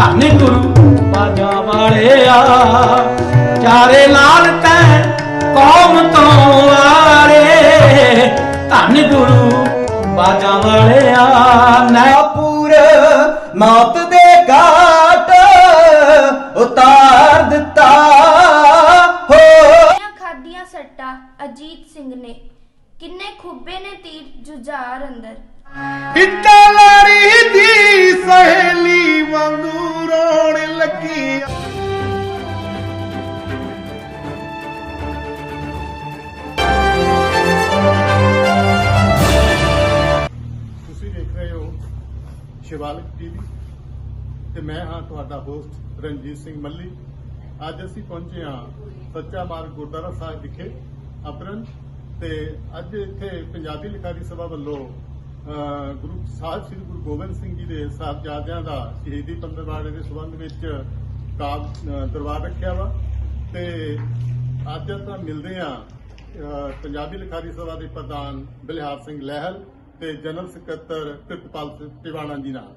ਧੰਨ ਗੁਰੂ ਬਾਜਾਂ ਵਾਲਿਆ। ਚਾਰੇ ਲਾਲ ਤੈ ਕੌਮ ਤੋਂ ਆਰੇ ਧੰਨ ਗੁਰੂ ਬਾਜਾਂ ਵਾਲਿਆ। ਨਾ ਪੂਰ ਮੌਤ ਦੇ ਘਾਟ ਉਤਾਰ ਰਣਜੀਤ ਸਿੰਘ ਮੱਲੀ। ਅੱਜ ਅਸੀਂ ਪਹੁੰਚੇ ਹਾਂ ਸੱਚਾ ਮਾਰਗ ਗੁਰਦੁਆਰਾ ਸਾਹਿਬ ਵਿਖੇ ਅਪਰਨ ਤੇ ਅੱਜ ਇੱਥੇ ਪੰਜਾਬੀ ਲਿਖਾਰੀ ਸਭਾ ਵੱਲੋਂ ਗੁਰੂ ਸਾਹਿਬ ਸ੍ਰੀ ਗੁਰੂ ਗੋਬਿੰਦ ਸਿੰਘ ਜੀ ਦੇ ਸਾਹਿਬਜ਼ਾਦਿਆਂ ਦਾ ਸ਼ਹੀਦੀ ਪੰਦਰਵਾੜੇ ਦੇ ਸਬੰਧ ਵਿੱਚ ਕਾਬ ਦਰਬਾਰ ਰੱਖਿਆ ਵਾ। ਤੇ ਅੱਜ ਆਪਾਂ ਮਿਲਦੇ ਹਾਂ ਪੰਜਾਬੀ ਲਿਖਾਰੀ ਸਭਾ ਦੇ ਪ੍ਰਧਾਨ ਬਲਿਹਾਰ ਸਿੰਘ ਲਹਿਲ ਤੇ ਜਨਰਲ ਸਕੱਤਰ ਕਿਰਤਪਾਲ ਸਿੰਘ ਟਿਵਾਣਾ ਜੀ ਨਾਲ।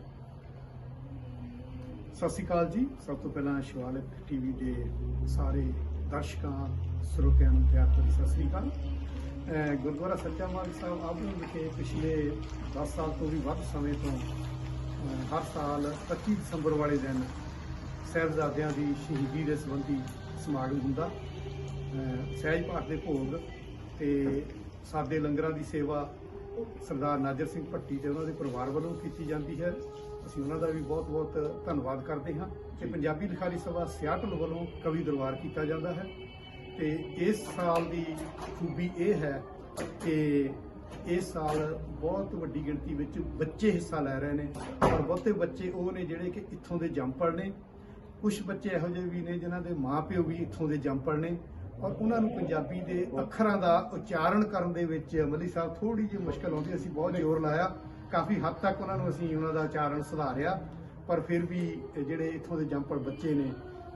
ਸਤਿ ਸ਼੍ਰੀ ਅਕਾਲ ਜੀ। ਸਭ ਤੋਂ ਪਹਿਲਾਂ ਸ਼ਿਵਾਲਿਕ ਟੀਵੀ ਦੇ ਸਾਰੇ ਦਰਸ਼ਕਾਂ, ਸਰੋਤਿਆਂ ਨੂੰ ਪਿਆਰ ਭਰੀ ਸਤਿ ਸ਼੍ਰੀ ਅਕਾਲ। ਗੁਰਦੁਆਰਾ ਸੱਚਾ ਮਾਰਗ ਸਾਹਿਬ ਆਬੂ ਵਿਖੇ ਪਿਛਲੇ 10 ਸਾਲ ਤੋਂ ਵੀ ਵੱਧ ਸਮੇਂ ਤੋਂ ਹਰ ਸਾਲ 25 ਦਸੰਬਰ ਵਾਲੇ ਦਿਨ ਸਾਹਿਬਜ਼ਾਦਿਆਂ ਦੀ ਸ਼ਹੀਦੀ ਦੇ ਸੰਬੰਧੀ ਸਮਾਗਮ ਹੁੰਦਾ। ਸਹਿਜ ਪਾਠ ਦੇ ਭੋਗ ਤੇ ਸਾਡੇ ਲੰਗਰਾਂ ਦੀ ਸੇਵਾ ਸਰਦਾਰ ਨਾਜਰ ਸਿੰਘ ਭੱਟੀ ਤੇ ਉਹਨਾਂ ਦੇ ਪਰਿਵਾਰ ਵੱਲੋਂ ਕੀਤੀ ਜਾਂਦੀ ਹੈ। ਅਸੀਂ ਉਹਨਾਂ ਦਾ ਵੀ ਬਹੁਤ-ਬਹੁਤ ਧੰਨਵਾਦ ਕਰਦੇ ਹਾਂ ਕਿ ਪੰਜਾਬੀ ਲਿਖਾਰੀ ਸਭਾ ਸਿਆਟਲ ਵੱਲੋਂ ਕਵੀ ਦਰਬਾਰ ਕੀਤਾ ਜਾਂਦਾ ਹੈ। ਤੇ ਇਸ ਸਾਲ ਦੀ ਖੂਬੀ ਇਹ ਹੈ ਕਿ ਇਸ ਸਾਲ ਬਹੁਤ ਵੱਡੀ ਗਿਣਤੀ ਵਿੱਚ ਬੱਚੇ ਹਿੱਸਾ ਲੈ ਰਹੇ ਨੇ ਔਰ ਬਹੁਤੇ ਬੱਚੇ ਉਹ ਨੇ ਜਿਹੜੇ ਕਿ ਇੱਥੋਂ ਦੇ ਜੰਪੜ ਨੇ। ਕੁਝ ਬੱਚੇ ਇਹੋ ਜਿਹੇ ਵੀ ਨੇ ਜਿਨ੍ਹਾਂ ਦੇ ਮਾਪਿਓ ਵੀ ਇੱਥੋਂ ਦੇ ਜੰਪੜ ਨੇ ਔਰ ਉਹਨਾਂ ਨੂੰ ਪੰਜਾਬੀ ਦੇ ਅੱਖਰਾਂ ਦਾ ਉਚਾਰਨ ਕਰਨ ਦੇ ਵਿੱਚ ਮਲੀ ਸਾਹਿਬ ਥੋੜੀ ਜਿਹੀ ਮੁਸ਼ਕਲ ਆਉਂਦੀ ਅਸੀਂ ਬਹੁਤ ਜ਼ੋਰ ਲਾਇਆ। ਕਾਫੀ ਹੱਦ ਤੱਕ ਉਹਨਾਂ ਨੂੰ ਅਸੀਂ ਉਹਨਾਂ ਦਾ ਉਚਾਰਨ ਸੁਧਾਰਿਆ ਪਰ ਫਿਰ ਵੀ ਜਿਹੜੇ ਇੱਥੋਂ ਦੇ ਜੰਪੜ ਬੱਚੇ ਨੇ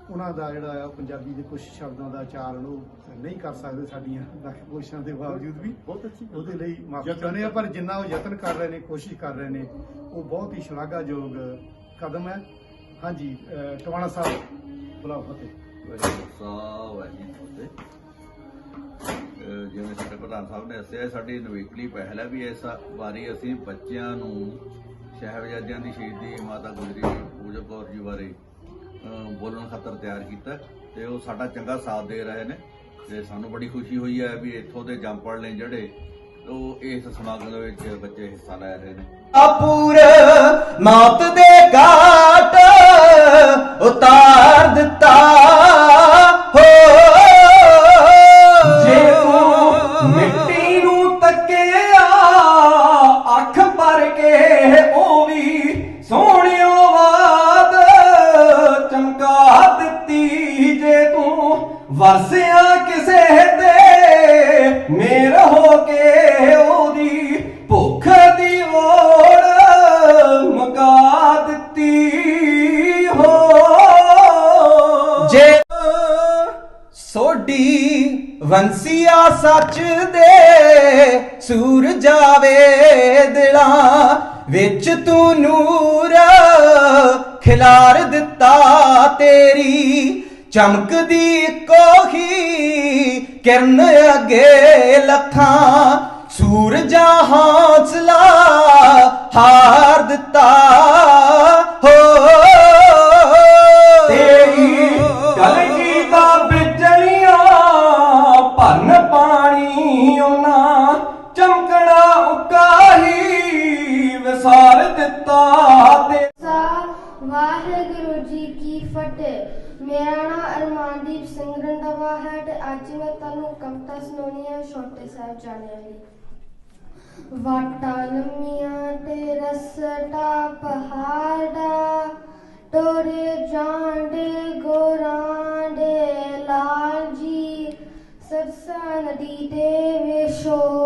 ਉਹਨਾਂ ਦਾ ਜਿਹੜਾ ਆ ਪੰਜਾਬੀ ਦੇ ਕੁਝ ਸ਼ਬਦਾਂ ਦਾ ਉਚਾਰਨ ਉਹ ਨਹੀਂ ਕਰ ਸਕਦੇ ਸਾਡੀਆਂ ਲੱਖ ਕੋਸ਼ਿਸ਼ਾਂ ਦੇ ਬਾਵਜੂਦ ਵੀ। ਬਹੁਤ ਅੱਛੀ ਉਹਦੇ ਲਈ ਮਾਫੀ ਚਾਹੁੰਦੇ ਆ ਪਰ ਜਿੰਨਾ ਉਹ ਯਤਨ ਕਰ ਰਹੇ ਨੇ ਕੋਸ਼ਿਸ਼ ਕਰ ਰਹੇ ਨੇ ਉਹ ਬਹੁਤ ਹੀ ਸ਼ਲਾਘਾਯੋਗ ਕਦਮ ਹੈ। ਹਾਂਜੀ ਟਵਾਣਾ ਸਾਹਿਬ ਬੁਲਾਓ ਫਤਿਹ। ਵਾਹਿਗੁਰੂ ਵਾਹਿਗੁਰੂ ਜਿਵੇਂ ਸਾਡੇ ਪ੍ਰਧਾਨ ਸਾਹਿਬ ਨੇ ਦੱਸਿਆ ਸਾਡੀ ਨਵੇਕਲੀ ਪਹਿਲ ਹੈ ਵੀ ਇਸ ਵਾਰੀ ਅਸੀਂ ਬੱਚਿਆਂ ਨੂੰ ਸ਼ਹਿਬਜ਼ਾਦਿਆਂ ਦੀ ਸ਼ਹੀਦੀ, ਮਾਤਾ ਗੁਜਰੀ ਪੂਜਕ ਕੌਰ ਜੀ ਬਾਰੇ ਬੋਲਣ ਖਾਤਰ ਤਿਆਰ ਕੀਤਾ ਤੇ ਉਹ ਸਾਡਾ ਚੰਗਾ ਸਾਥ ਦੇ ਰਹੇ ਨੇ ਤੇ ਸਾਨੂੰ ਬੜੀ ਖੁਸ਼ੀ ਹੋਈ ਹੈ ਵੀ ਇੱਥੋਂ ਦੇ ਜੰਪੜ ਨੇ ਜਿਹੜੇ, ਉਹ ਇਸ ਸਮਾਗਮ ਦੇ ਵਿੱਚ ਬੱਚੇ ਹਿੱਸਾ ਲੈ ਰਹੇ ਨੇ। ਪੂਰ ਮੌਤ ਦੇ ਘਾਟ ਉਤਾਰ ਦਿੱਤਾ। ਵੰਸੀਆ ਸੱਚ ਦੇ ਸੂਰ ਜਾਵੇ ਦਿਲਾਂ ਵਿੱਚ ਤੂੰ ਨੂਰ ਖਿਲਾਰ ਦਿੱਤਾ ਤੇਰੀ, ਚਮਕਦੀ ਕੋਹੀ ਕਿਰਨ ਅੱਗੇ ਲੱਖਾਂ, ਸੂਰਜਾਂ ਹੌਸਲਾ ਹਾਰ ਦਿੱਤਾ। ਹੋ ਵਾਹਿਗੁਰੂ ਜੀ ਕੀ ਫਤਿਹ। ਮੇਰਾ ਨਾਮ ਅਰਮਾਨਦੀਪ ਸਿੰਘ ਰੰਧਾਵਾ ਹੈ ਤੇ ਅੱਜ ਮੈਂ ਤੁਹਾਨੂੰ ਕਵਿਤਾ ਸੁਣਾਉਣੀ ਹੈ ਛੋਟੇ ਸਾਹਿਬ ਜਾਣਿਆਂ ਲਈ। ਵਾਟਾਂ ਲੰਮੀਆਂ ਤੇ ਰਸਤਾ ਪਹਾੜਾ, ਟੋਰੇ ਜਾਂਦੇ ਗੋਰਾਂ ਲਾਲ ਜੀ, ਸਰਸਾ ਨਦੀ ਦੇ ਵਿਛੋੜਾ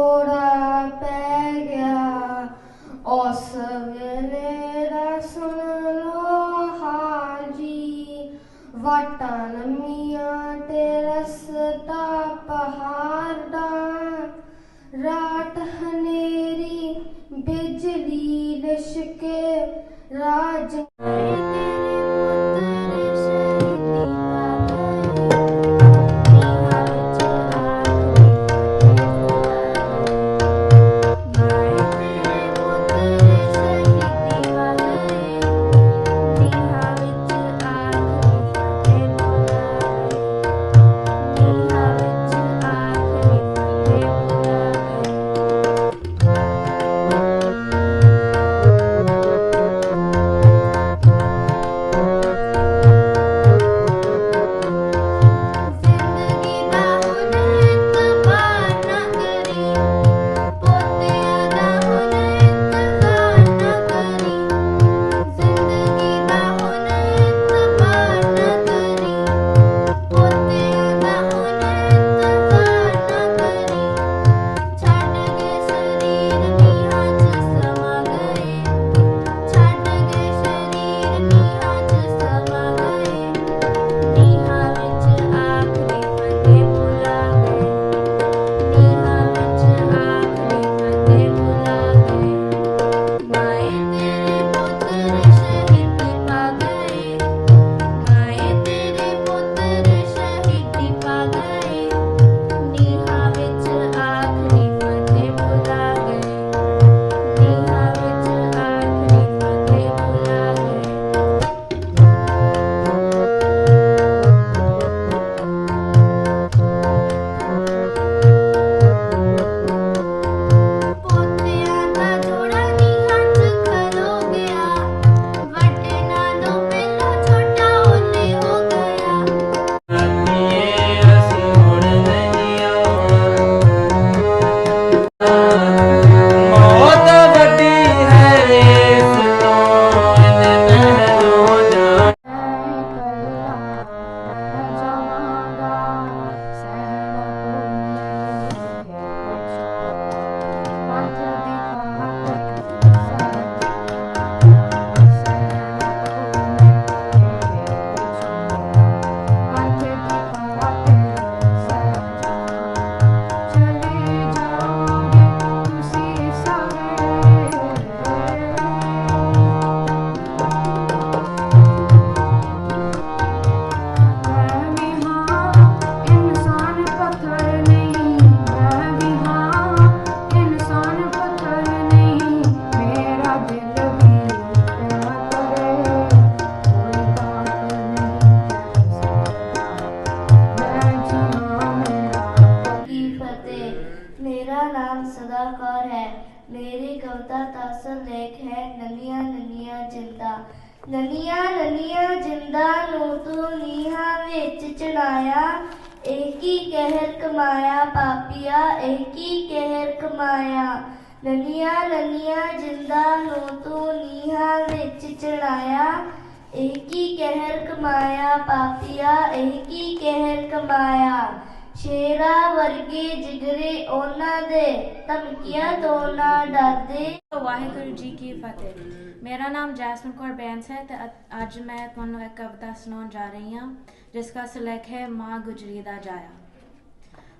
ਪਾਪੀਆ ਕਹਿਰ ਕਮਾਇਆ ਸ਼ੇਰਾ ਵਰਗੇ ਜਿਗਰੇ ਉਹਨਾਂ ਦੇ ਧਮਕੀਆਂ ਤੋਂ ਨਾ ਡਰਦੇ। ਵਾਹਿਗੁਰੂ ਜੀ ਕੀ ਫਤਿਹ। ਮੇਰਾ ਨਾਮ ਜੈਸਮਨ ਕੌਰ ਬੈਂਸ ਹੈ ਤੇ ਅੱਜ ਮੈਂ ਤੁਹਾਨੂੰ ਇੱਕ ਕਵਿਤਾ ਸੁਣਾਉਣ ਜਾ ਰਹੀ ਹਾਂ, ਜਿਸ ਦਾ ਸਿਲੇਖ ਹੈ, ਮਾਂ ਗੁਜਰੀ ਦਾ ਜਾਇਆ।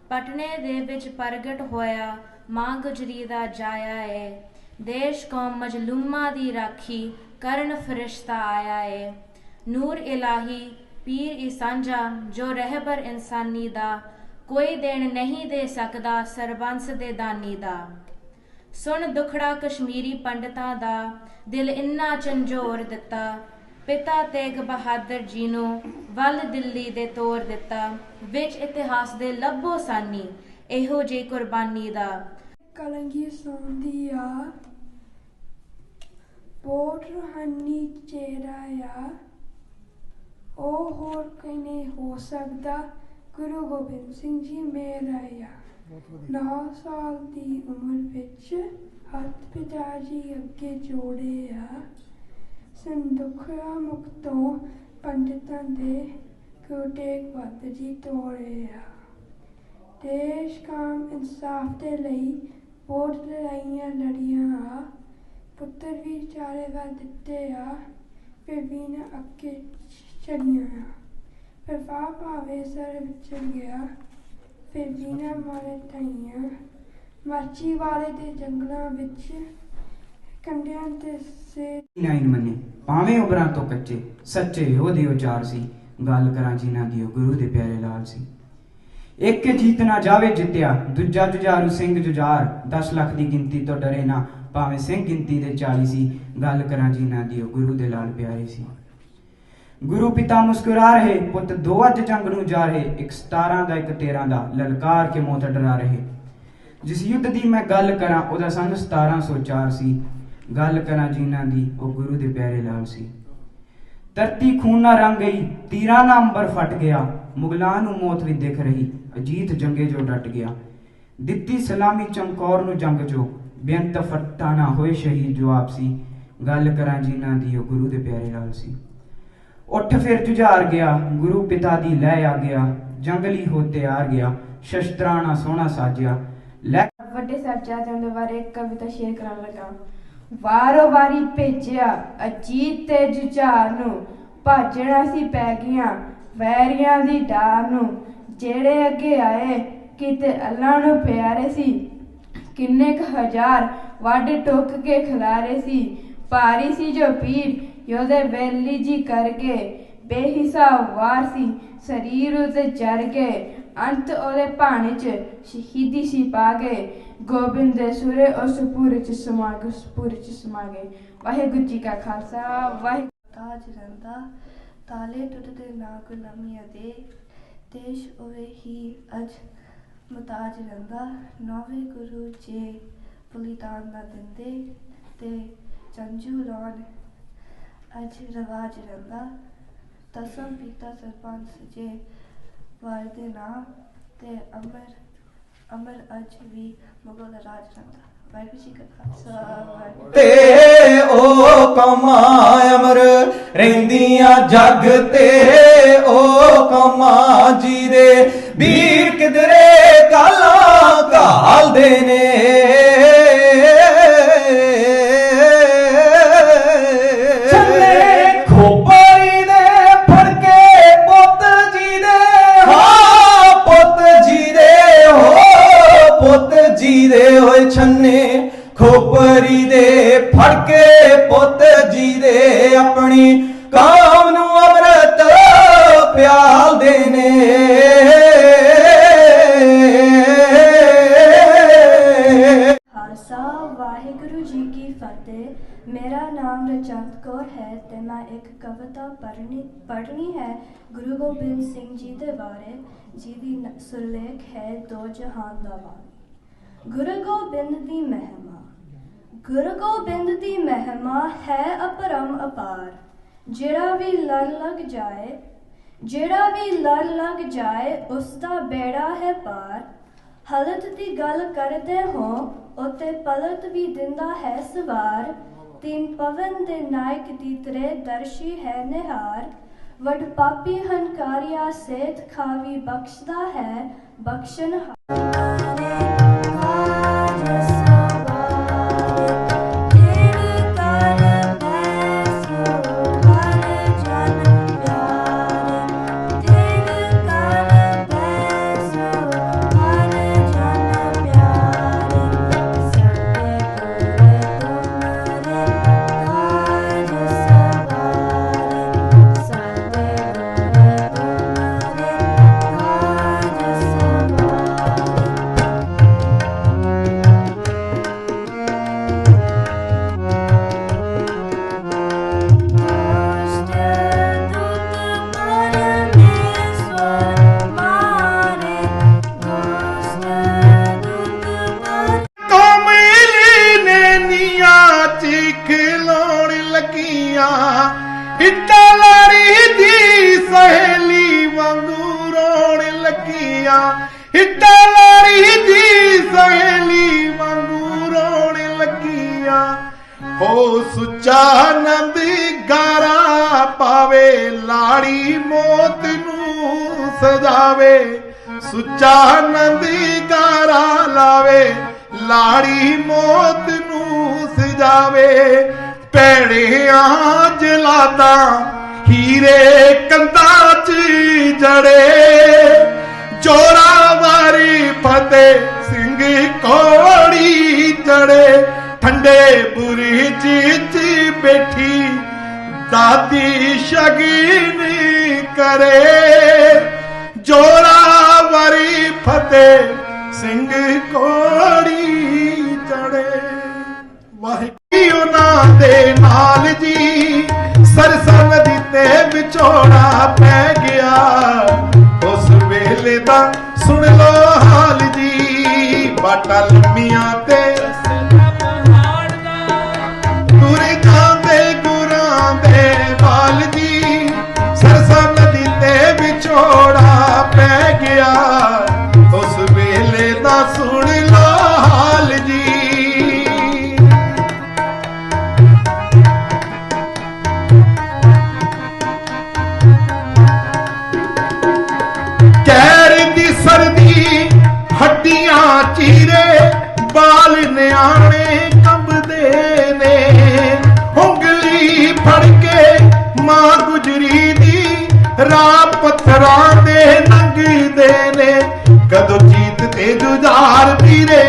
ਪਟਨੇ ਦੇ ਵਿੱਚ ਪ੍ਰਗਟ ਹੋਇਆ, ਮਾਂ ਗੁਜਰੀ ਦਾ ਜਾਇਆ ਏ। ਦੇਸ਼ ਕੌਮ ਮਜਲੂਮਾਂ ਦੀ ਰਾਖੀ ਕਰਨ ਫਰਿਸ਼ਤਾ ਆਇਆ ਏ। ਨੂਰ ਇਲਾਹੀ ਪੀਰ ਈ ਸਾਂਝਾ, ਜੋ ਰਹਿਬਰ ਇਨਸਾਨੀ ਦਾ, ਕੋਈ ਦੇਣ ਨਹੀਂ ਦੇ ਸਕਦਾ ਸਰਬੰਸ ਦੇ ਦਾਨੀ ਦਾ। ਸੁਣ ਦੁਖੜਾ ਕਸ਼ਮੀਰੀ ਪੰਡਤਾਂ ਦਾ, ਦਿਲ ਇੰਨਾ ਝੰਜੋਰ ਦਿੱਤਾ। ਪਿਤਾ ਤੇਗ ਬਹਾਦਰ ਜੀ ਨੂੰ ਵੱਲ ਦਿੱਲੀ ਦੇ ਤੋਰ ਦਿੱਤਾ। ਵਿੱਚ ਇਤਿਹਾਸ ਦੇ ਲੱਭੋ ਸਾਨੀ, ਇਹੋ ਜਿਹੀ ਕੁਰਬਾਨੀ ਦਾ। ਕਲੰਗੀ ਸੌਂਦੀ ਆ ਬਹੁਤ ਰੂਹਾਨੀ ਚਿਹਰਾ ਆ। ਉਹ ਹੋਰ ਕਿਨੇ ਹੋ ਸਕਦਾ ਗੁਰੂ ਗੋਬਿੰਦ ਸਿੰਘ ਜੀ ਮੇਰਾ ਆ 9 ਸਾਲ ਦੀ ਉਮਰ ਵਿੱਚ ਹੱਥ ਪਿਤਾ ਜੀ ਅੱਗੇ ਜੋੜੇ ਆ ਸੰਦੁਖਰਾ ਮੁਕਤੋਂ ਪੰਡਤਾਂ ਦੇ ਤੇਗ ਬਹਾਦਰ ਜੀ ਤੋੜੇ ਆ ਦੇਸ਼ ਕਾਮ ਇਨਸਾਫ ਦੇ ਲਈ ਬਹੁਤ ਲੜਾਈਆਂ ਲੜੀਆਂ। ਆ ਪੁੱਤਰ ਵੀ ਚਾਰੇ ਦਾ ਦਿੱਤੇ ਆ। ਫਿਰ ਵੀ ਨਾ ਅੱਗੇ ਚੜੀਆਂ ਆ। ਭਾਵੇ ਸਰ ਵਿਚਰ ਗਿਆ ਫਿਰ ਵੀ ਮਾਰੇ ਤਈਆਂ। ਮਾਚੀ ਵਾਲੇ ਦੇ ਜੰਗਲਾਂ ਵਿੱਚ ਕੰਡਿਆਂ ਤੇ ਸੇ ਨਾਇਨ ਮੰਨੇ। ਭਾਵੇਂ ਉਬਰਾਂ ਤੋਂ ਕੱਚੇ, ਸੱਚੇ ਉਹਦੇ ਉਚਾਰ ਸੀ। ਗੱਲ ਕਰਾਂ ਜਿਨ੍ਹਾਂ ਦੀ ਉਹ ਗੁਰੂ ਦੇ ਪਿਆਰੇ ਲਾਲ ਸੀ। ਇੱਕ ਜੀਤ ਨਾ ਜਾਵੇ ਜਿੱਤਿਆ, ਦੂਜਾ ਜੁਝਾਰੂ ਸਿੰਘ ਜੁਝਾਰ। 10 ਲੱਖ ਦੀ ਗਿਣਤੀ ਤੋਂ ਡਰੇ ਨਾ, ਭਾਵੇਂ ਸਿੰਘ ਗਿਣਤੀ ਦੇ 40 ਸੀ। ਗੱਲ ਕਰਾਂ ਜਿਨ੍ਹਾਂ ਦੀ ਗੁਰੂ ਦੇ ਲਾਲ ਪਿਆਰੇ ਸੀ। ਗੁਰੂ ਪਿਤਾ ਮੁਸਕਰਾ ਰਹੇ, ਪੁੱਤ ਦੋ ਅੱਜ ਜੰਗ ਨੂੰ ਜਾ ਰਹੇ, ਇੱਕ 17 ਦਾ, ਇੱਕ 13 ਦਾ, ਲਲਕਾਰ ਕੇ ਮੌਤ ਡਰਾ ਰਹੇ। ਜਿਸ ਯੁੱਧ ਦੀ ਮੈਂ ਗੱਲ ਕਰਾਂ, ਉਹਦਾ ਸੰਨ 1704 ਸੀ ਗੱਲ ਕਰਾਂ ਜਿਨ੍ਹਾਂ ਦੀ, ਉਹ ਗੁਰੂ ਦੇ ਪਿਆਰੇ ਲਾਲ ਸੀ। ਧਰਤੀ ਖੂਨ ਨਾਲ ਰੰਗ ਗਈ, ਤੀਰਾਂ ਨਾਲ ਅੰਬਰ ਫਟ ਗਿਆ। ਮੁਗਲਾਂ ਨੂੰ ਮੌਤ ਵੀ ਦਿਖ ਰਹੀ, ਅਜੀਤ ਜੰਗੇ ਜੋ ਡਟ ਗਿਆ। ਦਿੱਤੀ ਸਲਾਮੀ ਚਮਕੌਰ ਨੂੰ ਜੰਗ ਜੋ, ਬੇਅੰਤ ਫੱਟਾ ਨਾ ਹੋਏ ਸ਼ਹੀਦ ਜੋ ਆਪਸੀ ਗੱਲ ਕਰਾਂ ਜਿਨ੍ਹਾਂ ਦੀ, ਉਹ ਗੁਰੂ ਦੇ ਪਿਆਰੇ ਲਾਲ ਸੀ। ਉੱਠ ਫਿਰ ਜੁਝਾਰ ਗਿਆ, ਗੁਰੂ ਪਿਤਾ ਦੀ ਲੈ ਆ ਗਿਆ, ਜੰਗਲੀ ਹੋ ਤਿਆਰ ਗਿਆ ਸ਼ਸਤਰਾਂ ਨਾਲ ਸੋਹਣਾ ਸਾਜਿਆ। ਲੈ ਵੱਡੇ ਸਾਹਿਬਜ਼ਾਦਿਆਂ ਦੇ ਬਾਰੇ ਕਵਿਤਾ ਸ਼ੇਅਰ ਕਰਨ ਲੱਗਾ। ਵਾਰੋ ਵਾਰੀ ਭੇਜਿਆ, ਅਜੀਤ ਤੇ ਜੁਝਾਰ ਨੂੰ, ਭਾਜਣਾ ਸੀ ਪੈ ਗਿਆ ਵੈਰੀਆਂ ਦੀ ਡਾਰ ਨੂੰ। ਜਿਹੜੇ ਅੱਗੇ ਆਏ, ਕਿਤੇ ਅੱਲਾ ਨੂੰ ਪਿਆਰੇ ਸੀ। ਕਿੰਨੇ ਕ ਹਜ਼ਾਰ ਵੱਡ ਟੁੱਕ ਕੇ ਖਿਲਾਰੇ ਸੀ। ਭਾਰੀ ਸੀ ਜੋ ਪੀਰ ਯੋਦੇ ਬੇਲੀ ਜੀ ਕਰਕੇ ਬੇਹਿਸਾਬ ਵਾਰ ਸੀ, ਸਰੀਰ ਉਤੇ ਚੜ ਕੇ ਅੰਤ ਉਹਦੇ ਭਾਣੇ ਚ ਸ਼ਹੀਦੀ ਸੀ ਪਾ ਗਏ। ਗੋਬਿੰਦ ਦੇ ਸੁਰੇ ਉਸ ਪੂਰੇ ਚ ਸਮਾ ਗਏ ਪੂਰੇ ਚ ਸਮਾ ਗਏ। ਵਾਹਿਗੁਰੂ ਜੀ ਕਾ ਖਾਲਸਾ, ਵਾਹਿਗੁਰੂ ਤਾਜ ਰਹਿੰਦਾ ਤਾਲੇ ਟੁੱਟਦੇ ਨਾ ਗੁਲਾਮੀਆਂ ਦੇ। ਦੇਸ਼ ਉਰੇ ਹੀ ਅਜ ਮਤਾਜ ਰਹਿੰਦਾ ਨੌਵੇਂ ਗੁਰੂ ਜੇ ਬਲੀਦਾਨ ਨਾ ਦਿੰਦੇ ਤੇ ਜੰਜੂ ਲਾਉਣ ਅੱਜ ਰਵਾਜ ਰਹਿੰਦਾ ਤਸਮ ਪਿਤਾ ਸਰਪੰਚ ਜੇ ਵਾਰ ਦੇ ਨਾਮ ਤੇ ਅਮਰ ਅਮਰ ਅੱਜ ਵੀ ਮੁਗਲ ਰਾਜ ਰਹਿੰਦਾ ਵਾਹਿਗੁਰੂ ਜੀ ਕਾ ਖਾਲਸਾ ਤੇ ਉਹ ਕਮਾਂ ਅਮਰ ਰਹਿੰਦੀਆਂ ਜਗ ਤੇ ਉਹ ਕਮਾਂ ਜੀ ਦੇ ਵੀਰ ਕਿਦਰੇ ਕਾਲਾਂ ਘਾਲਦੇ ਨੇ ਖੋਪਰੀ ਦੇ ਫੜਕੇ ਪੁੱਤ ਜੀ ਦੇ ਆਪਣੀ ਕਾਮ ਨੂੰ ਅੰਮ੍ਰਿਤ ਪਿਆਲਦੇ ਨੇ ਵਾਹਿਗੁਰੂ ਜੀ ਕੀ ਫਤਿਹ। ਮੇਰਾ ਨਾਮ ਰਚਨਤ ਕੌਰ ਹੈ ਤੇ ਮੈਂ ਇੱਕ ਕਵਿਤਾ ਪੜ੍ਹਨੀ ਪੜ੍ਹਨੀ ਹੈ ਗੁਰੂ ਗੋਬਿੰਦ ਸਿੰਘ ਜੀ ਦੇ ਬਾਰੇ, ਜਿਹਦੀ ਨ- ਸੁਰਲੇਖ ਹੈ ਦੋ ਜਹਾਨ ਦਾ ਵਾਰ ਗੁਰੂ ਗੋਬਿੰਦ ਦੀ ਮਹਿਮਾ। ਗੁਰੂ ਗੋਬਿੰਦ ਦੀ ਮਹਿਮਾ ਹੈ ਅਪਰਮ ਅਪਾਰ। ਜਿਹੜਾ ਵੀ ਲੜ ਲੱਗ ਜਾਏ, ਜਿਹੜਾ ਵੀ ਲੜ ਲੱਗ ਜਾਏ, ਉਸ ਦਾ ਬੇੜਾ ਹੈ ਪਾਰ। ਹਲਤ ਦੀ ਗੱਲ ਕਰਦੇ ਹੋ, ਉਤੇ ਪਲਤ ਵੀ ਦਿੰਦਾ ਹੈ ਸਵਾਰ। ਤਿੰਨ ਪਵਨ ਦੇ ਨਾਇਕ ਦੀ ਤਰੇ ਦਰਸ਼ੀ ਹੈ ਨਿਹਾਰ। ਵਡ ਪਾਪੀ ਹੰਕਾਰਿਆ ਸੇਤ ਖਾਵੀ ਬਖਸ਼ਦਾ ਹੈ ਬਖਸ਼ਣ ਹੀਰੇ ਕੰਧਾਂ 'ਚ ਜੜੇ ਜੋਰਾਵਰੀ ਫਤਿਹ ਸਿੰਘ ਕੋੜੀ ਜੜੇ ਠੰਡੇ ਬੁਰਜ 'ਚ ਬੈਠੀ, ਦਾਦੀ ਸ਼ਗੀਨ ਕਰੇ। ਜੋਰਾਵਰੀ ਫਤਿਹ ਸਿੰਘ ਕੋੜੀ ਚੜੇ। ਵਾਹਿਗੁਰੂ। ਉਹਨਾਂ ਦੇ ਨਾਲ ਜੀ। ਸਰਸਾ ਨਦੀ ਤੇ ਵਿਛੋੜਾ ਪੈ ਗਿਆ। ਉਸ ਵੇਲੇ ਦਾ ਸੁਣ ਲੋ ਹਾਲ ਜੀ। ਬਾਟਾ ਲੰਮੀਆਂ ਤੇ ਤੁਰੇ ਜਾਂਦੇ ਗੁਰਾਂ ਦੇ ਬਾਲ ਜੀ। ਸਰਸਾ ਨਦੀ ਤੇ ਵਿਛੋੜਾ ਪੈ ਗਿਆ। ਨਿਆਣੇ ਕੰਬਦੇ ਨੇ। ਉਂਗਲੀ ਫੜ ਕੇ ਮਾਂ ਗੁਜਰੀ ਦੀ ਰਾਹ ਪੱਥਰਾਂ ਦੇ ਲੰਘਦੇ ਨੇ। ਕਦੋਂ ਜੀਤ ਤੇ ਜੁਝਾਰ ਵੀਰੇ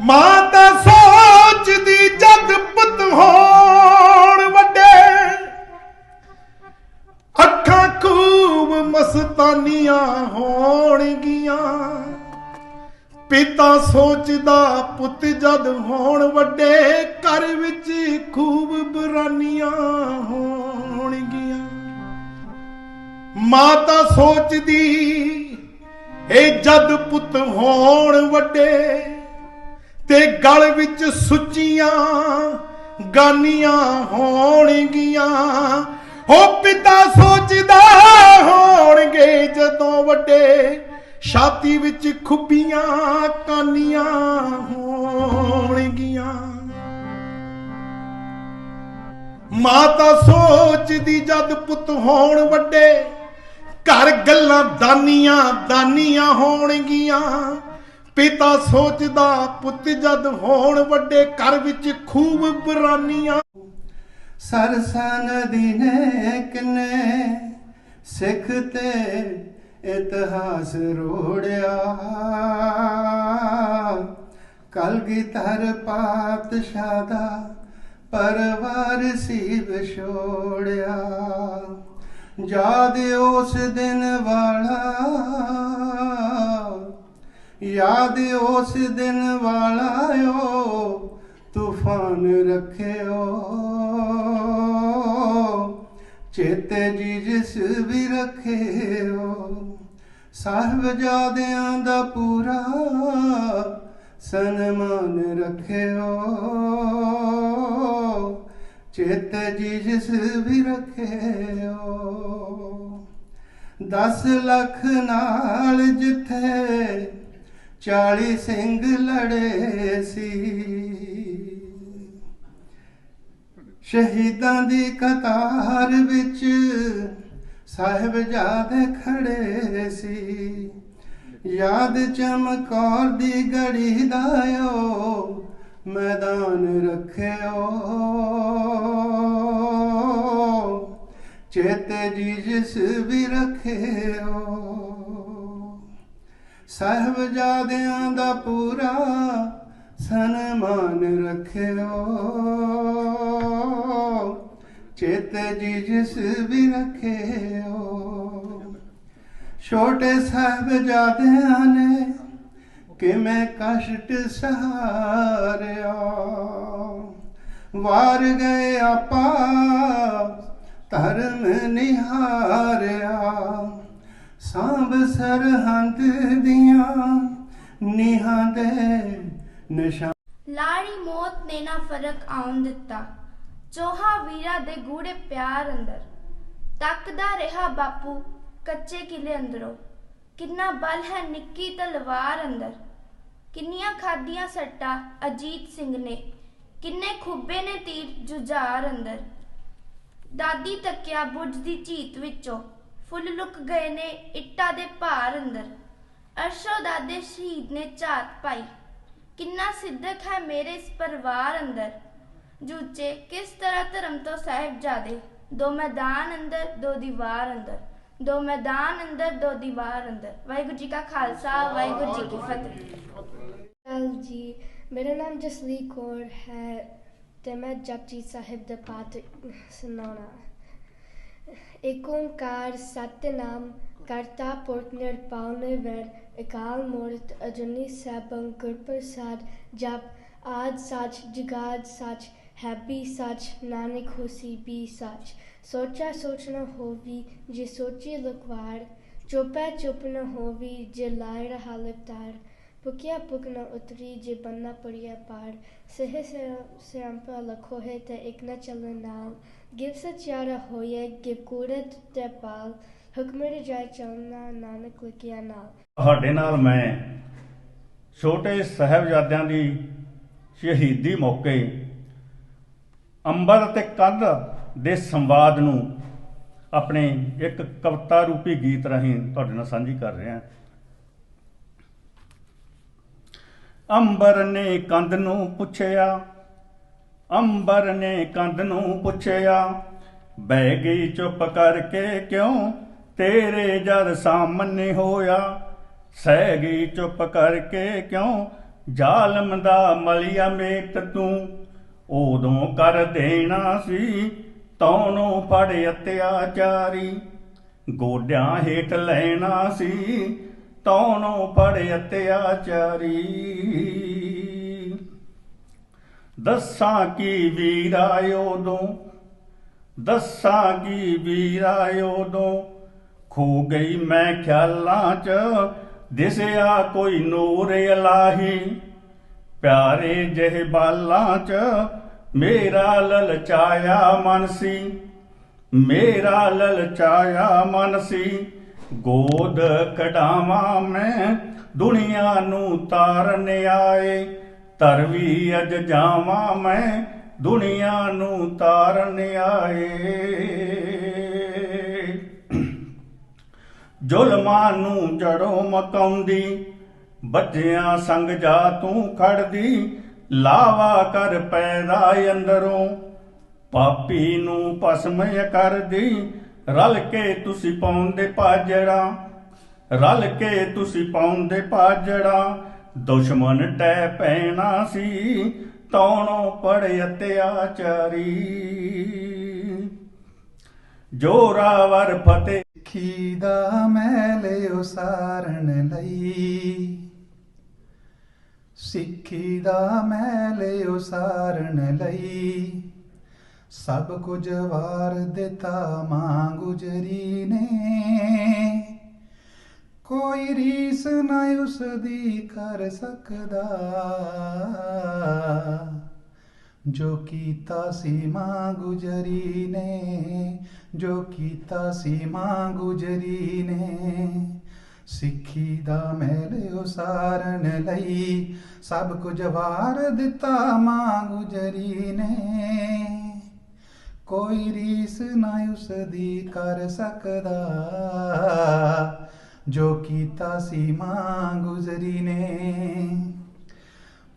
ਮਾਂ ਤਾਂ ਸੋਚਦੀ ਜਦ ਪੁੱਤ ਹੋਣ ਵੱਡੇ। ਅੱਖਾਂ ਖੂਬ ਮਸਤਾਨੀਆਂ ਹੋਣਗੀਆਂ। ਪਿਤਾ ਸੋਚਦਾ ਪੁੱਤ ਜਦ ਹੋਣ ਵੱਡੇ, ਘਰ ਵਿੱਚ ਖੂਬ ਬਰਾਨੀਆਂ ਹੋਣਗੀਆਂ। ਮਾਤਾ ਸੋਚਦੀ, ਇਹ ਜਦ ਪੁੱਤ ਹੋਣ ਵੱਡੇ ਤੇ ਗਲ ਵਿੱਚ ਸੁੱਚੀਆਂ ਗਾਨੀਆਂ ਹੋਣਗੀਆਂ। ਹੋ ਪਿਤਾ ਸੋਚਦਾ ਹੋਣਗੇ ਜਦੋਂ ਵੱਡੇ, ਛਾਤੀ ਵਿੱਚ ਖੁੱਬੀਆਂ ਕਾਨੀਆਂ ਹੋਣਗੀਆਂ। ਮਾਤਾ ਸੋਚਦੀ ਜਦ ਪੁੱਤ ਹੋਣ ਵੱਡੇ, ਘਰ ਗੱਲਾਂ ਦਾਨੀਆਂ ਦਾਨੀਆਂ ਹੋਣਗੀਆਂ। ਪਿਤਾ ਸੋਚਦਾ, ਪੁੱਤ ਜਦ ਹੋਣ ਵੱਡੇ ਘਰ ਵਿੱਚ ਖੂਬ ਬਰਾਨੀਆਂ। ਸਰਸਨ ਨਦੀ ਕਿਨੇ, ਸਿੱਖ ਤੇ ਇਤਿਹਾਸ ਰੋੜਿਆ। ਕਲਗੀਧਰ ਪਾਤਸ਼ਾਹ ਦਾ ਪਰਵਾਰ ਸੀ ਵਿਛੋੜਿਆ। ਯਾਦ ਉਸ ਦਿਨ ਵਾਲਾ ਯਾਦ ਉਸ ਦਿਨ ਵਾਲਾ ਓ ਤੂਫਾਨ ਰੱਖਿਓ। ਚੇਤੇ ਜੀ ਜਿਸ ਵੀ ਰੱਖਿਓ ਸਾਹਿਬਜ਼ਾਦਿਆਂ ਦਾ ਪੂਰਾ ਸਨਮਾਨ ਰੱਖਿਓ। ਚੇਤੇ ਜੀ ਜਿਸ ਵੀ ਰੱਖਿਓ, ਦਸ ਲੱਖ ਨਾਲ ਜਿੱਥੇ 40 ਸਿੰਘ ਲੜੇ ਸੀ। ਸ਼ਹੀਦਾਂ ਦੀ ਕਤਾਰ ਵਿੱਚ ਸਾਹਿਬਜ਼ਾਦੇ ਖੜੇ ਸੀ। ਯਾਦ ਚਮਕੌਰ ਦੀ ਗੜੀ ਦਾ ਓ ਮੈਦਾਨ ਰੱਖਿਓ। ਚੇਤੇ ਜੀ ਜਿਸ ਵੀ ਰੱਖਿਓ। ਸਾਹਿਬਜ਼ਾਦਿਆਂ ਦਾ ਪੂਰਾ ਸਨਮਾਨ ਰੱਖਿਓ। ਚੇਤੇ ਜੀ ਜਿਸ ਵੀ ਰੱਖਿਓ। ਛੋਟੇ ਸਾਹਿਬਜ਼ਾਦਿਆਂ ਨੇ ਕਿਵੇਂ ਕਸ਼ਟ ਸਹਾਰਿਆ। ਵਾਰ ਗਏ ਆਪਾ, ਧਰਮ ਨਿਹਾਰਿਆ। ਸਾਂਭ ਸਰਹੰਦ ਦੀਆਂ ਨੀਹਾਂ ਦੇ ਨਿਸ਼ਾਨ। ਲਾੜੀ ਮੌਤ ਨੇ ਨਾ ਫ਼ਰਕ ਆਉਣ ਦਿੱਤਾ। ਚੋਹਾ ਵੀਰਾ ਦੇ ਗੂੜੇ ਪਿਆਰ ਅੰਦਰ। ਤੱਕਦਾ ਰਿਹਾ ਬਾਪੂ ਕੱਚੇ ਕਿਲੇ ਅੰਦਰੋਂ। ਕਿੰਨਾ ਬਲ ਹੈ ਨਿੱਕੀ ਤਲਵਾਰ ਅੰਦਰ। ਕਿੰਨੀਆਂ ਖਾਦੀਆਂ ਸੱਟਾਂ ਅਜੀਤ ਸਿੰਘ ਨੇ। ਕਿੰਨੇ ਖੁੱਬੇ ਨੇ ਤੀਰ ਜੁਝਾਰ ਅੰਦਰ। ਦਾਦੀ ਤੱਕਿਆ ਬੁੱਝ ਦੀ ਝੀਤ ਵਿੱਚੋਂ। ਫੁੱਲ ਲੁਕ ਗਏ ਨੇ ਇੱਟਾਂ ਦੇ ਭਾਰ ਅੰਦਰ। ਅਰਸ਼ੋ ਦਾਦੇ ਸ਼ਹੀਦ ਨੇ ਝਾਤ ਪਾਈ। ਕਿੰਨਾ ਸਿੱਧਕ ਹੈ ਮੇਰੇ ਇਸ ਪਰਿਵਾਰ ਅੰਦਰ। ਜੂਚੇ, ਕਿਸ ਤਰ੍ਹਾਂ ਧਰਮ ਤੋਂ ਸਾਹਿਬ ਜਾਦੇ ਦੋ ਮੈਦਾਨ ਅੰਦਰ, ਦੋ ਦੀਵਾਰ ਅੰਦਰ। ਦੋ ਮੈਦਾਨ ਅੰਦਰ, ਦੋ ਦੀਵਾਰ ਅੰਦਰ। ਵਾਹਿਗੁਰੂ ਜੀ ਕਾ ਖਾਲਸਾ, ਵਾਹਿਗੁਰੂ ਜੀ ਕੀ ਫਤਿਹ। ਹਾਲ ਜੀ, ਮੇਰਾ ਨਾਮ ਜਸਲੀਨ ਕੌਰ ਹੈ ਤੇ ਮੈਂ ਜਪਜੀ ਸਾਹਿਬ ਦਾ ਪਾਠ ਸੁਣਾਉਣਾ ਏਕ ਓੰਕਾਰ ਸਤਿਨਾਮ ਕਰਤਾ ਪੁਰਖ ਨਿਰਭਉ ਨਿਰਵੈਰ ਅਕਾਲ ਮੂਰਤ ਅਜੂਨੀ ਸੈਭੰ ਗੁਰ ਪ੍ਰਸਾਦ ਜਪ ਆਦ ਸੱਚ ਜੁਗਾਦ ਸੱਚ ਹੈ ਵੀ ਸੱਚ ਨਾਨਕ ਹੋਸੀ ਵੀ ਸੱਚ ਸੋਚਾ ਸੋਚ ਨ ਹੋਵੀ ਜੇ ਸੋਚੀ ਲੁਕਵਾਰ ਚੁਪੈ ਚੁਪ ਨ ਹੋਵੀ ਜੇ ਲਾਇ ਰਹਾ ਲਿਪਤਾਰ ਪੁਕਿਆ ਪੁਕ ਨ ਉਤਰੀ ਜੇ ਬੰਨਾ ਪੜਿਆ ਪਾਰ ਸਹਿ ਸਿਆੰਪਾ ਲਖੋ ਹੈ ਤੇ ਇਕ ਨ ਚੱਲਣ ਨਾਲ ਗਿਵ ਸਚਿਆਰਾ ਹੋਏ ਗਿਵ ਨਾਨਕ ਲਿਖਿਆ ਨਾਲ ਤੁਹਾਡੇ ਨਾਲ ਮੈਂ ਛੋਟੇ ਸਾਹਿਬਜ਼ਾਦਿਆਂ ਦੀ ਸ਼ਹੀਦੀ ਮੌਕੇ ਅੰਬਰ ਅਤੇ ਕੰਧ ਦੇ ਸੰਵਾਦ ਨੂੰ ਆਪਣੇ ਇੱਕ ਕਵਿਤਾ ਰੂਪੀ ਗੀਤ ਰਾਹੀਂ ਤੁਹਾਡੇ ਨਾਲ ਸਾਂਝੀ ਕਰ ਰਿਹਾ ਅੰਬਰ ਨੇ ਕੰਧ ਨੂੰ ਪੁੱਛਿਆ ਅੰਬਰ ਨੇ ਕੰਧ ਨੂੰ ਪੁੱਛਿਆ, ਬਹਿ ਗਈ ਚੁੱਪ ਕਰਕੇ ਕਿਉਂ? ਤੇਰੇ ਜਦ ਸਾਹਮਣੇ ਹੋਇਆ, ਸਹਿ ਗਈ ਚੁੱਪ ਕਰਕੇ ਕਿਉਂ? ਜ਼ਾਲਮ ਦਾ ਮਲਿਆ ਮੇਟ ਤੂੰ ਉਦੋਂ ਕਰ ਦੇਣਾ ਸੀ ਤੌਨੂੰ ਫੜ ਅਤਿਆਚਾਰੀ। ਗੋਡਿਆਂ ਹੇਠ ਲੈਣਾ ਸੀ ਤੌਨੂੰ ਫੜ ਅਤਿਆਚਾਰੀ। ਦੱਸਾਂ ਕੀ ਵੀਰਾ ਉਦੋਂ? ਦੱਸਾਂ ਕੀ ਵੀਰਾ ਉਦੋਂ? ਖੋ ਗਈ ਮੈਂ ਖਿਆਲਾਂ 'ਚ, ਦਿਸਿਆ ਕੋਈ ਨੂਰ ਇਲਾਹੀ। ਪਿਆਰੇ ਜਿਹੇ ਬਾਲਾਂ 'ਚ, ਮੇਰਾ ਲਲਚਾਇਆ ਮਨ ਸੀ। ਮੇਰਾ ਲਲਚਾਇਆ ਮਨ ਸੀ। ਗੋਦ ਕਢਾਵਾਂ ਮੈਂ ਦੁਨੀਆ ਨੂੰ ਤਾਰਨ ਆਏ। ਤਰ ਵੀ ਅਜ ਜਾਵਾਂ ਮੈਂ ਦੁਨੀਆ ਨੂੰ ਤਾਰਨ ਆਏ। ਜ਼ੁਲਮਾਂ ਨੂੰ ਜੜੋਂ ਮਕਾਉਂਦੀ ਬੱਚਿਆਂ ਸੰਗ ਜਾ ਤੂੰ ਖੜਦੀ, ਲਾਵਾ ਕਰ ਪੈਦਾ ਅੰਦਰੋਂ। ਪਾਪੀ ਨੂੰ ਪਸਮਯ ਕਰਦੀ, ਰਲ ਕੇ ਤੁਸੀਂ ਪਾਉਂਦੇ ਪਾਜੜਾ, ਰਲ ਕੇ ਤੁਸੀਂ ਪਾਉਂਦੇ ਪਾਜੜਾ। ਦੁਸ਼ਮਣ ਟੈ ਪੈਣਾ ਸੀ, ਤੌਣੋਂ ਪੜ ਅਤਿਆਚਾਰੀ ਜੋਰਾਵਰ ਫਤਿਹ। ਸਿੱਖੀ ਦਾ ਮੈਲ ਉਸਾਰਨ ਲਈ। ਸਿੱਖੀ ਦਾ ਮੈਲ ਉਸਾਰਨ ਲਈ। ਸਭ ਕੁਝ ਵਾਰ ਦਿੱਤਾ ਮਾਂ ਗੁਜਰੀ ਨੇ। ਕੋਈ ਰੀਸ ਨਾ ਉਸ ਦੀ ਕਰ ਸਕਦਾ। ਜੋ ਕੀਤਾ ਸੀ ਮਾਂ ਗੁਜਰੀ ਨੇ, ਜੋ ਕੀਤਾ ਸੀ ਮਾਂ ਗੁਜਰੀ ਨੇ, ਸਿੱਖੀ ਦਾ ਮੈਲ ਉਸਾਰਨ ਲਈ ਸਭ ਕੁਝ ਵਾਰ ਦਿੱਤਾ ਮਾਂ ਗੁਜਰੀ ਨੇ। ਕੋਈ ਰੀਸ ਨਾ ਉਸ ਦੀ ਕਰ ਸਕਦਾ। ਜੋ ਕੀਤਾ ਸੀ ਮਾਂ ਗੁਜਰੀ ਨੇ।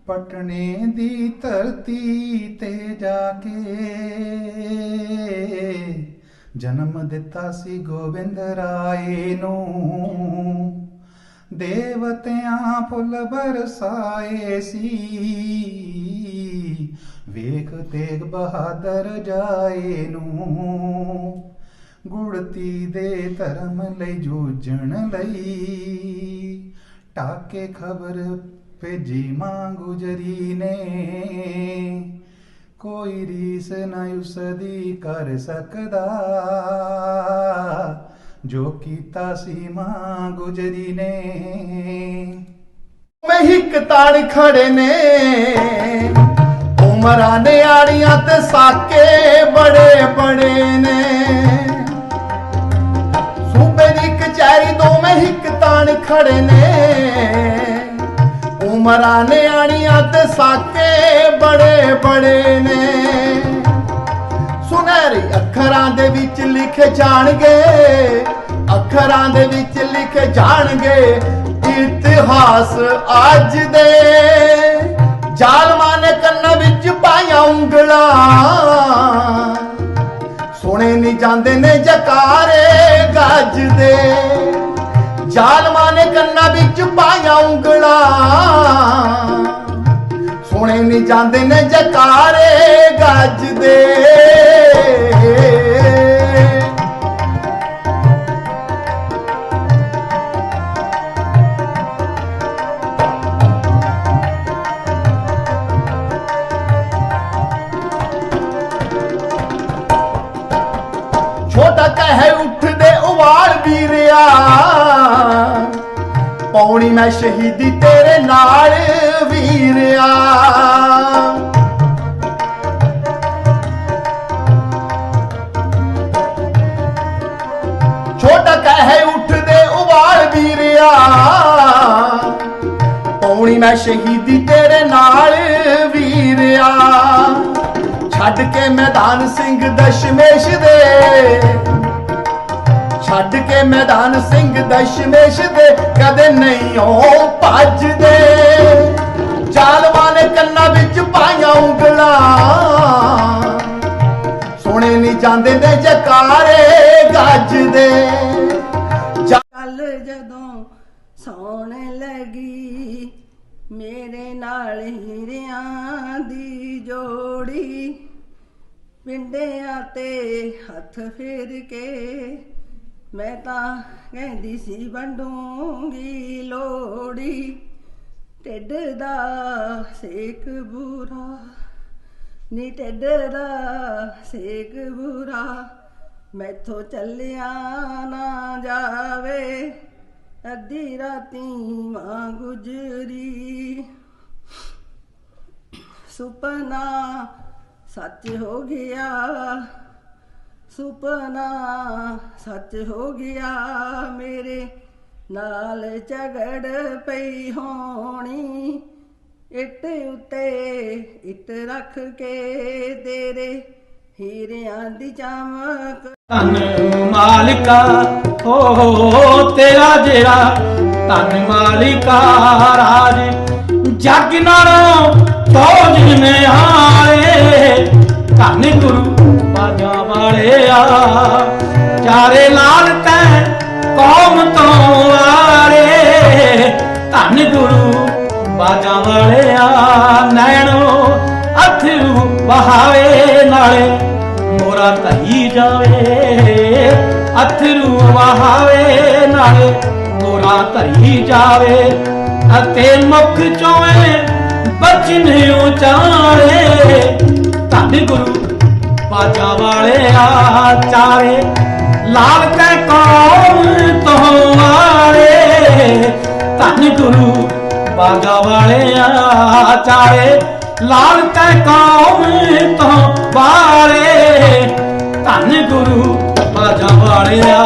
ਪਟਨੇ ਦੀ ਧਰਤੀ ਤੇ ਜਾ ਕੇ ਜਨਮ ਦਿੱਤਾ ਸੀ ਗੋਬਿੰਦ ਰਾਏ ਨੂੰ। ਦੇਵਤਿਆਂ ਫੁੱਲ ਬਰਸਾਏ ਸੀ। ਵੇਖ ਤੇਗ ਬਹਾਦਰ ਜਾਏ ਨੂੰ। ਗੁੜਤੀ ਦੇ ਧਰਮ ਲਈ ਜੂਝਣ ਲਈ। ਟਾਕੇ ਖਬਰ ਭੇਜੀ ਮਾਂ ਗੁਜਰੀ ਨੇ। ਕੋਈ ਰੀਸ ਨਾ ਉਸਦੀ ਕਰ ਸਕਦਾ। ਜੋ ਕੀਤਾ ਸੀ ਮਾਂ ਗੁਜਰੀ ਨੇ। ਮੈਂ ਹਿੱਕ ਤਾੜ ਖੜੇ ਨੇ। ਉਮਰਾਂ ਨੇ ਆੜੀਆਂ ਤੇ ਸਾਕੇ ਬੜੇ ਬੜੇ ਨੇ। ਸੂਬੇ ਦੋਵੇਂ ਕਚਹਿਰੀ ਤੋਂ ਖੜੇ ਨੇ। ਉਮਰਾਂ ਨਿਆਣੀਆਂ ਤੇ ਸਾਕੇ ਬੜੇ ਬੜੇ ਨੇ। ਸੁਨਹਿਰੇ ਅੱਖਰਾਂ ਦੇ ਵਿੱਚ ਲਿਖੇ ਜਾਣਗੇ, ਅੱਖਰਾਂ ਦੇ ਵਿੱਚ ਲਿਖੇ ਜਾਣਗੇ, ਇਤਿਹਾਸ ਅੱਜ ਦੇ। ਜ਼ਾਲਮਾਂ ਨੇ ਕੰਨਾਂ ਵਿੱਚ ਪਾਈਆਂ ਉਂਗਲਾਂ। ਸੁਣੇ ਨਹੀਂ ਜਾਂਦੇ ਨੇ ਜਕਾਰੇ ਗੱਜਦੇ ਜ਼ਾਲਮਾਂ ਨੇ ਕੰਨਾਂ ਵਿੱਚ ਪਾਈਆਂ ਉਂਗਲਾਂ। ਸੁਣੇ ਨਹੀਂ ਜਾਂਦੇ ਨੇ ਜਕਾਰੇ ਗੱਜਦੇ ਕਹੇ ਉੱਠਦੇ ਉਵਾਲ ਵੀਰਿਆ। ਪੌਣੀ ਮੈਂ ਸ਼ਹੀਦੀ ਤੇਰੇ ਨਾਲ ਵੀਰਿਆ। ਛੋਟਾ ਕਹੇ ਉੱਠਦੇ ਉਵਾਲ ਵੀਰਿਆ। ਪੌਣੀ ਮੈਂ ਸ਼ਹੀਦੀ ਤੇਰੇ ਨਾਲ ਵੀਰਿਆ। ਛੱਡ ਕੇ ਮੈਦਾਨ ਸਿੰਘ ਦਸ਼ਮੇਸ਼ ਦੇ ਛੱਡ ਕੇ ਮੈਦਾਨ ਸਿੰਘ ਦਸ਼ਮੇਸ਼ ਦੇ ਕਦੇ ਨਹੀਂ ਉਹ ਭੱਜਦੇ। ਜ਼ਾਲਮਾਂ ਨੇ ਕੰਨਾਂ ਵਿੱਚ ਪਾਈਆਂ ਉਂਗਲਾਂ। ਸੁਣੇ ਨਹੀਂ ਜਾਂਦੇ ਨੇ ਜਕਾਰੇ ਗੱਜਦੇ। ਕੱਲ ਜਦੋਂ ਸੌਣ ਲੱਗੀ, ਮੇਰੇ ਨਾਲ ਹੀਰਿਆਂ ਦੀ ਜੋੜੀ, ਪਿੰਡਿਆਂ ਤੇ ਹੱਥ ਫੇਰ ਕੇ ਮੈਂ ਤਾਂ ਕਹਿੰਦੀ ਸੀ, ਵੰਡੂੰਗੀ ਲੋੜੀ ਢਿੱਡ ਦਾ ਸੇਕ ਬੁਰਾ, ਨੀ ਢਿੱਡ ਦਾ ਸੇਕ ਬੁਰਾ। ਮੈਥੋਂ ਚੱਲਿਆ ਨਾ ਜਾਵੇ, ਅੱਧੀ ਰਾਤੀ ਮਾਂ ਗੁਜਰੀ। ਸੁਪਨਾ ਸੱਚ ਹੋ ਗਿਆ ਸੁਪਨਾ ਸੱਚ ਹੋ ਗਿਆ ਮੇਰੇ ਨਾਲ ਝਗੜ ਪਈ ਹੋਣੀ। ਇੱਟ ਉੱਤੇ ਇੱਟ ਰੱਖ ਕੇ ਤੇਰੇ ਹੀਰਿਆਂ ਦੀ ਚਮਕ। ਧੰਨ ਮਾਲਿਕਾ ਹੋ ਤੇਰਾ ਜਿਹੜਾ ਧੰਨ ਮਾਲਿਕਾ, ਰਾਜ ਜਗ ਨਾਲੋਂ ਫੌਜ ਨਿਹਾਲੇ ਧੰਨ ਗੁਰੂ ਵਾਲਿਆ ਚਾਰੇ ਲਾਲ ਤੈ ਕੌਮ ਤੋਂ ਆਲੇ ਧੰਨ ਗੁਰੂ ਬਾਜਾਂ ਵਾਲਿਆ, ਨੈਣੋ ਅਥਰੂ ਵਹਾਵੇ ਨਾਲੇ। ਮੋਰਾ ਧਈ ਜਾਵੇ, ਅਥਰੂ ਵਹਾਵੇ ਨਾਲੇ। ਮੋਰਾ ਧਈ ਜਾਵੇ ਅਤੇ ਮੁਖ ਚੋਏ ਬਚਨ ਉਚਾਰੇ। ਧੰਨ ਗੁਰੂ ਬਾਜਾ ਆ ਚਾਰੇ, ਲਾਲ ਕੈ ਕੌਣ ਤੋਂ ਵਾਰੇ ਧੰਨ ਗੁਰੂ ਬਾਗਾ ਆ ਚਾਰੇ, ਲਾਲ ਕੈ ਕੌਣ ਤੋਂ ਵਾਰੇ ਧੰਨ ਗੁਰੂ ਬਾਜਾ ਵਾਲਿਆ